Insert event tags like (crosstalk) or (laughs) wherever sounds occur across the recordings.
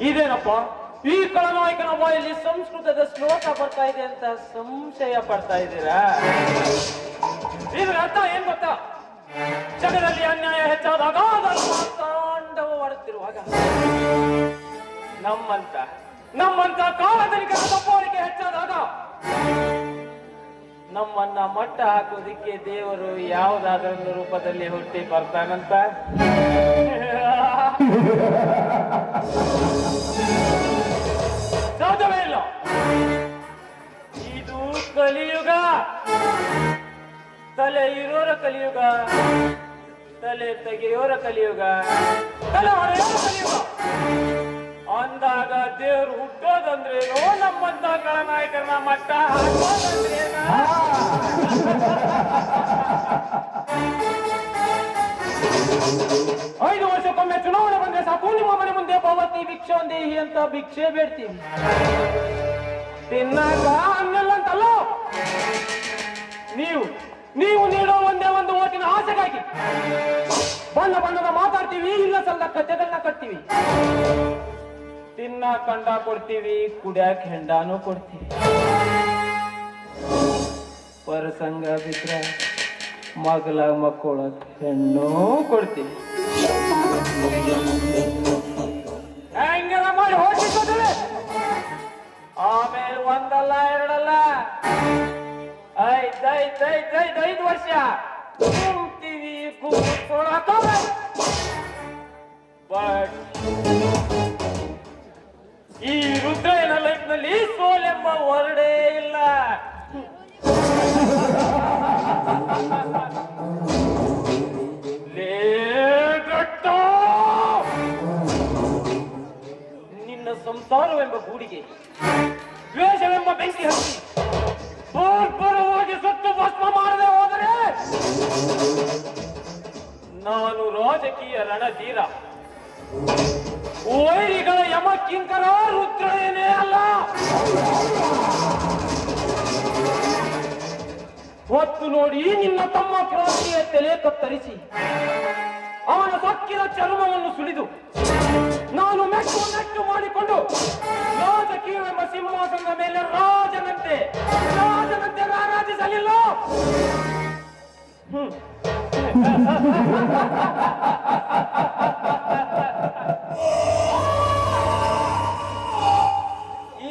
ಇದೇನಪ್ಪ? ಈ ಕಳನಾಯಕನ ಬಾಯಲ್ಲಿ ಸಂಸ್ಕೃತದ ಶ್ಲೋಕ ಬರ್ತಾ ಇದೆ ಅಂತ ಸಂಶಯ ಪಡ್ತಾ ಇದ್ದೀರಾ? ಇದ್ರ ಅರ್ಥ ಏನ್ ಗೊತ್ತಾ? ಜಗದಲ್ಲಿ ಅನ್ಯಾಯ ಹೆಚ್ಚಾದಾಗ ತಾಂಡವಾಡುತ್ತಿರುವಾಗ ನಮ್ಮಂತ ನಮ್ಮಂತ ಕಾಲದನಿಕರ ತಪ್ಪೋರಿಕೆ ಹೆಚ್ಚಾದಾಗ ನಮ್ಮನ್ನ ಮಟ್ಟ ಹಾಕೋದಿಕ್ಕೆ ದೇವರು ಯಾವುದಾದ್ರೊಂದು ರೂಪದಲ್ಲಿ ಹುಟ್ಟಿ ಬರ್ತಾನಂತ? ಸಾಧ್ಯವೇ ಇಲ್ಲ ಇದು ಕಲಿಯುಗ. ತಲೆ ಇರೋರ ಕಲಿಯುಗ. ತಲೆ ತೆಗೆಯೋರ ಕಲಿಯುಗ. ತಲೆ ಹೊಡೆಯೋರ ಕಲಿಯುಗ. ಅಂದಾಗ ದೇವ್ರು ಹುಟ್ಟೋದಂದ್ರೇನು ನಮ್ಮಂತ ನಾಯಕರನ್ನ ಮಟ್ಟ ಹಾಕೋದಂದ್ರೇನ (laughs) (laughs) ನಿಮ್ಮ ಮನೆ ಮುಂದೆ ಪಾವತಿ ಭಿಕ್ಷಾಂದೇಹಿ ಅಂತ ಭಿಕ್ಷೆ ಬೇಡ್ತೀವಿ ತಿನ್ನಾಕ ಹಂಗಲ್ಲ ಅಂತಲ್ಲ? ನೀವು ನೀವು ನೀಡೋ ಒಂದೇ ಒಂದು ಓಟಿನ ಆಸೆಗಾಗಿ ಬಣ್ಣ ಬಣ್ಣದ ಮಾತಾಡ್ತೀವಿ, ಇಲ್ಲ ಸಲ್ಲ ಕಥೆಗಳನ್ನ ಕಟ್ತೀವಿ. ತಿನ್ನ ಕಂಡ ಕೊಡ್ತೀವಿ, ಕುಡ್ಯಾಕ ಹೆಂಡಾನು ಕೊಡ್ತೀವಿ. ಪರಸಂಗ ಬಿದ್ರ ಮಗಲ ಮಕ್ಕಳ ಹೆಣ್ಣು ಕೊಡ್ತೀವಿ ಹೆಂಗೆಲ್ಲ ಮಾಡಿ ಹೋಗಿರ್ತದೆ ಆಮೇಲೆ ಒಂದಲ್ಲ, ಎರಡಲ್ಲ. ಐದ್ ಐದ್ ಐದ್ ಐದ್, ಐದು ವರ್ಷ. ಕುಂತೀವಿ ಬಟ್ ಈ ರುದ್ರ ಲೈಫ್ನಲ್ಲಿ ಸೋಲ್ ಎಂಬ ವರ್ಡೇ ಸಂಸಾರವೆಂಬ ಗೂಡಿಗೆ. ದ್ವೇಷವೆಂಬ ಬೆಂಕಿ ಹಚ್ಚಿ. ಹೋಗಿ ಸತ್ತು ಭಸ್ಮ ಮಾಡದೆ ಹೋದರೆ ನಾನು ರಾಜಕೀಯ ರಣಧೀರ. ವೈರಿಗಳ ಯಮ ಕಿಂಕರ ಅಲ್ಲ. ಹೊತ್ತು ನೋಡಿ ನಿನ್ನ ತಮ್ಮ ಕ್ರಾಂತಿಯ ತಲೆ ಕತ್ತರಿಸಿ. ಅವನ ಸಕ್ಕಿನ ಚರ್ಮವನ್ನು ಸುಲಿದು. ನಾನು ಮೆಟ್ಟು ಮೆಟ್ಟು ಮಾಡಿಕೊಂಡು ರಾಜಕೀಯವೆಂಬ ಸಿಂಹಾಸನದ ಮೇಲೆ ರಾಜನಂತೆ ರಾಜನಂತೆ ರಾರಾಜಿಸಲಿಲ್ಲ.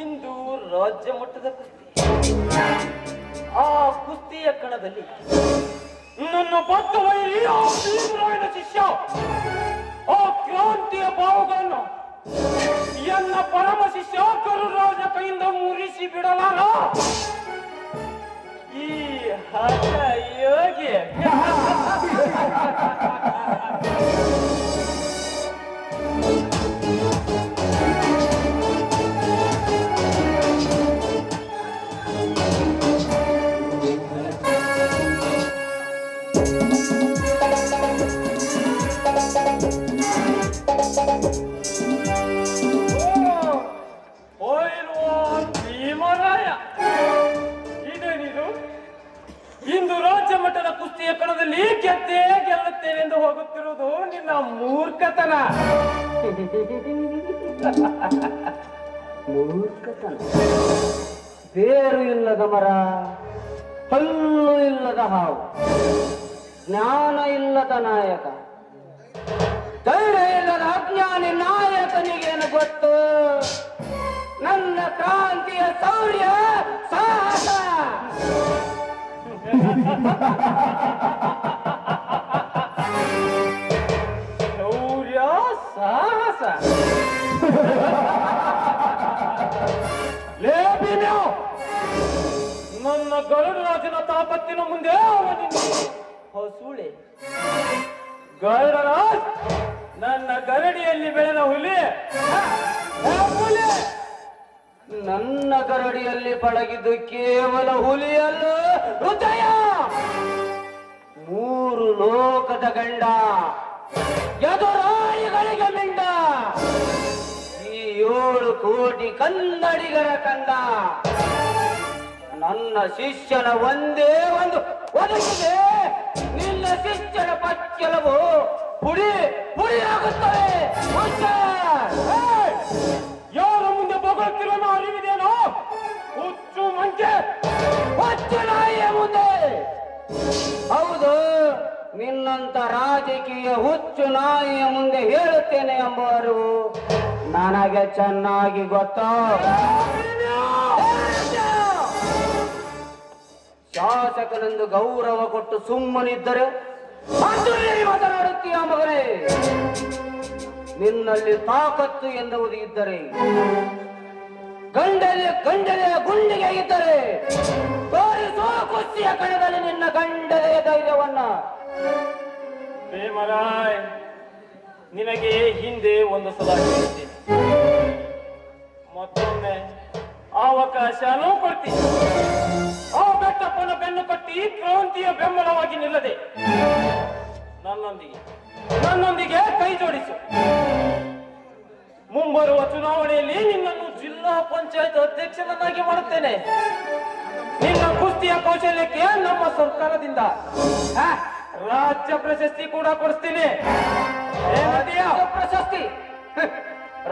ಇಂದು ರಾಜ್ಯ ಮಟ್ಟದ ಕುಸ್ತಿ. ಆ ಕುಸ್ತಿಯ ಕಣದಲ್ಲಿ ನನ್ನ ಭಕ್ತ ಶಿಷ್ಯ. ಆ ಕ್ರಾಂತಿಯ ಮೂರ್ಖತನ. ಮೂರ್ಖತನ. ಬೇರು ಇಲ್ಲದ ಮರ, ಹಲ್ಲು ಇಲ್ಲದ ಹಾವು, ಜ್ಞಾನ ಇಲ್ಲದ ನಾಯಕ, ಧೈರ್ಯ ಇಲ್ಲದ ಅಜ್ಞಾನಿ ನಾಯಕನಿಗೇನು ಗೊತ್ತು? ನನ್ನ ಕ್ರಾಂತಿಯ ಸೌರ್ಯ ಸಾಹಸ. (laughs) ರಾಜನ ತಾಪತ್ತಿನ ಮುಂದೆ ಹೊಸೂಳೆ. ನನ್ನ ಗರಡಿಯಲ್ಲಿ ಬೆಳೆದ ಹುಲಿ. ನನ್ನ ಗರಡಿಯಲ್ಲಿ ಪಳಗಿದ್ದು ಕೇವಲ ಹುಲಿಯಲ್ಲ, ಹೃದಯ. ಮೂರು ಲೋಕದ ಗಂಡ, ಎದುರಾಳಿಗಳಿಗೆ ಮಿಂಡ. ಈ ಏಳು ಕೋಟಿ ಕನ್ನಡಿಗರ ಕಂಡ ನನ್ನ ಶಿಷ್ಯನ ಒಂದೇ ಒಂದು ಒದಗಿದೆ. ನಿನ್ನ ಶಿಷ್ಯನ ಪಚ್ಚಲವು ಪುಡಿ ಪುಡಿಯಾಗುತ್ತವೆ! ಯಾರ ಮುಂದೆ ಬೊಗಳ್ತಿರೋನೋ ಅರಿವಿದೇನೋ ಹುಚ್ಚು ಮಂಚೆ! ಹೊಚ್ಚ ನಾಯಿಯ ಮುಂದೆ! ಹೌದು, ನಿನ್ನಂತ ರಾಜಕೀಯ ಹುಚ್ಚು ನಾಯಿಯ ಮುಂದೆ ಹೇಳುತ್ತೇನೆ ಎಂಬುವರು ನನಗೆ ಚೆನ್ನಾಗಿ ಗೊತ್ತು. ಶಾಸಕನೆಂದು ಗೌರವ ಕೊಟ್ಟು ಸುಮ್ಮನಿದ್ದರೆ ಮಾತನಾಡುತ್ತೀಯ ಮಗನೇ. ನಿನ್ನಲ್ಲಿ ತಾಕತ್ತು ಎನ್ನುವುದು ಇದ್ದರೆ, ಗಂಡಲೆ ಗಂಡಲೆ ಗುಂಡಿಗೆ ಇದ್ದರೆ ತೋರಿಸೋ ಕುಸ್ತಿಯ ಕಣದಲ್ಲಿ ನಿನ್ನ ಗಂಡಲೆಯ ಧೈರ್ಯವನ್ನ. ಭೀಮರಾಯ್, ನಿನಗೆ ಹಿಂದೆ ಒಂದು ಸಲ ಮತ್ತೊಮ್ಮೆ ಅವಕಾಶನೂ ಕೊಡ್ತೀನಿ. ಬೆಟ್ಟಪ್ಪನ ಬೆನ್ನು ಕಟ್ಟಿ ಕ್ರಾಂತಿಯ ಬೆಂಬಲವಾಗಿ ನಿಲ್ಲದೆ ನನ್ನೊಂದಿಗೆ ನನ್ನೊಂದಿಗೆ ಕೈ ಜೋಡಿಸು. ಮುಂಬರುವ ಚುನಾವಣೆಯಲ್ಲಿ ನಿನ್ನನ್ನು ಜಿಲ್ಲಾ ಪಂಚಾಯತ್ ಅಧ್ಯಕ್ಷನನ್ನಾಗಿ ಮಾಡುತ್ತೇನೆ. ನಿನ್ನ ಕುಸ್ತಿಯ ಕೌಶಲ್ಯಕ್ಕೆ ನಮ್ಮ ಸರ್ಕಾರದಿಂದ ರಾಜ್ಯ ಪ್ರಶಸ್ತಿ ಕೂಡ ಕೊಡಿಸ್ತೀನಿ? ಪ್ರಶಸ್ತಿ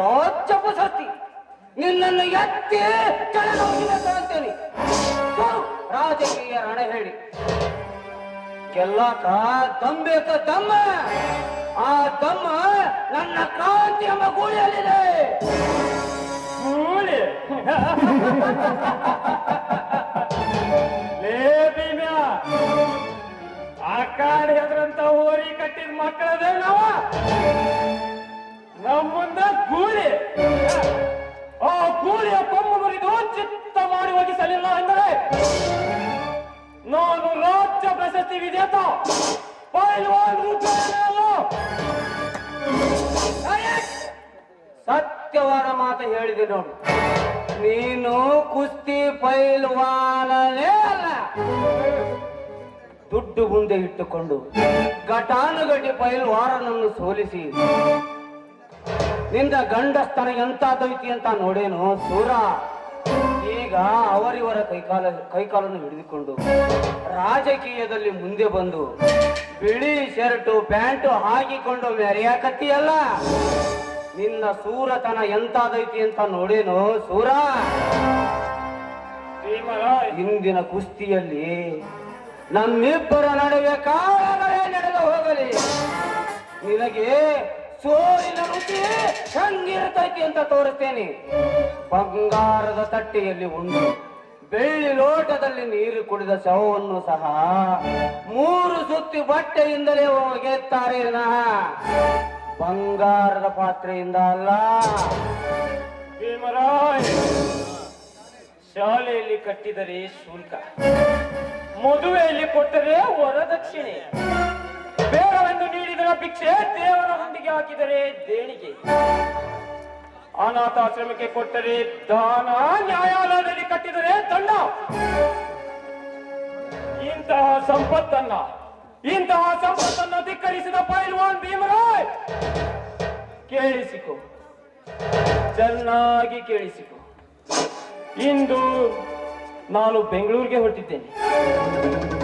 ರಾಜ್ಯ ಪ್ರಶಸ್ತಿ. ನಿನ್ನನ್ನು ಎತ್ತಿ ಕೆಳಗೆ ಕಾಣ್ತೇನೆ ರಾಜಕೀಯ ರಣ ಹೇಳಿ. ಎಲ್ಲ ಕಾ ತಂಬೇಕ ತಮ್ಮ. ಆ ತಮ್ಮ ನನ್ನ ಕಾಂತಿಯಮ್ಮ ಎಂಬ ಗೂಳಿಯಲ್ಲಿದೆ. ಗೂಳಿ ಲೇ ಭೀಮ್ಯ ಆ ಕಟ್ಟಿದ ಮಕ್ಕಳದೇ ನಾವ? ನಮ್ಮ ಮುಂದೆ ಗೂಳಿ ವಿಜೇತ ಪೈಲ್ವಾನ್ ರುದ್ರನಲ್ಲ. ಸತ್ಯವಾದ ಮಾತು ಹೇಳಿದೆ ನೀನು ಕುಸ್ತಿ ಪೈಲ್ವಾನನೇ ಅಲ್ಲ. ದುಡ್ಡು ಮುಂದೆ ಇಟ್ಟುಕೊಂಡು ಘಟಾನುಘಟಿ ಪೈಲ್ವಾರನನ್ನು ಸೋಲಿಸಿ. ನಿಂದ ಗಂಡಸ್ತನ ಎಂತಾದೈತಿ ಅಂತ ನೋಡೇನು ಸೂರ. ಈಗ ಅವರಿವರ ಕೈಕಾಲ, ಕೈಕಾಲನ್ನು ಹಿಡಿದುಕೊಂಡು ರಾಜಕೀಯದಲ್ಲಿ ಮುಂದೆ ಬಂದು ಬಿಳಿ ಶರ್ಟು, ಪ್ಯಾಂಟು ಹಾಕಿಕೊಂಡು ಮೆರೆಯಾಕತ್ತಿಯಲ್ಲ? ನಿನ್ನ ಸೂರತನ ಎಂತಾದೈತಿ ಅಂತ ನೋಡೇನು ಸೂರ? ಹಿಂದಿನ ಕುಸ್ತಿಯಲ್ಲಿ ನಮ್ಮಿಬ್ಬರ ನಡುವೆ ಕಾಲಗಳೇ ನಡೆದು ಹೋಗಲಿ. ನಿನಗೆ ಸೋರಿನ ರುಚಿ ಹಂಗಿರ್ತೈತಿ ಅಂತ ತೋರಿಸ್ತೇನೆ. ಬಂಗಾರದ ತಟ್ಟೆಯಲ್ಲಿ ಉಂಡು ಬೆಳ್ಳಿ ಲೋಟದಲ್ಲಿ ನೀರು ಕುಡಿದ ಶವವನ್ನು ಸಹ ಮೂರು ಸುತ್ತಿ ಬಟ್ಟೆಯಿಂದಲೇ ಒಗೆಯುತ್ತಾರೆ ಬಂಗಾರದ ಪಾತ್ರೆಯಿಂದ ಅಲ್ಲ. ಭೀಮರಾಯ್, ಶಾಲೆಯಲ್ಲಿ ಕಟ್ಟಿದರೆ ಶುಲ್ಕ, ಮದುವೆಯಲ್ಲಿ ಕೊಟ್ಟರೆ ವರದಕ್ಷಿಣೆ ಬೇಡವೆಂದು ನೀಡಿದರೆ ಭಿಕ್ಷೆ ದೇವರ ಮುಂದಿಗೆ ಹಾಕಿದರೆ ದೇಣಿಗೆ. ಅನಾಥಾಶ್ರಮಕ್ಕೆ ಕೊಟ್ಟರೆ ದಾನ ನ್ಯಾಯಾಲಯದಲ್ಲಿ ಕಟ್ಟಿದರೆ ದಂಡ. ಇಂತಹ ಸಂಪತ್ತನ್ನ ಇಂತಹ ಸಂಪತ್ತನ್ನ ಧಿಕ್ಕರಿಸಿದ ಪೈಲ್ವಾನ್ ಭೀಮರಾಯ್, ಕೇಳಿಸಿಕೊ. ಚೆನ್ನಾಗಿ ಕೇಳಿಸಿಕೊ. ಇಂದು ನಾನು ಬೆಂಗಳೂರಿಗೆ ಹೊರಟಿದ್ದೇನೆ.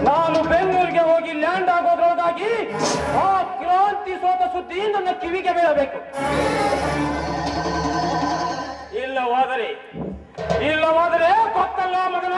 ನಾನು ಬೆಂಗಳೂರಿಗೆ ಹೋಗಿ ಲ್ಯಾಂಡ್ ಆಗೋದ್ರೊಳಗಾಗಿ ಆ ಕ್ರಾಂತಿ ಸೋತ ಸುದ್ದಿ ನನ್ನ ಕಿವಿಗೆ ಬೀಳಬೇಕು. ಇಲ್ಲವಾದರೆ ಇಲ್ಲವಾದರೆ ಗೊತ್ತಲ್ಲ ಮಗನ.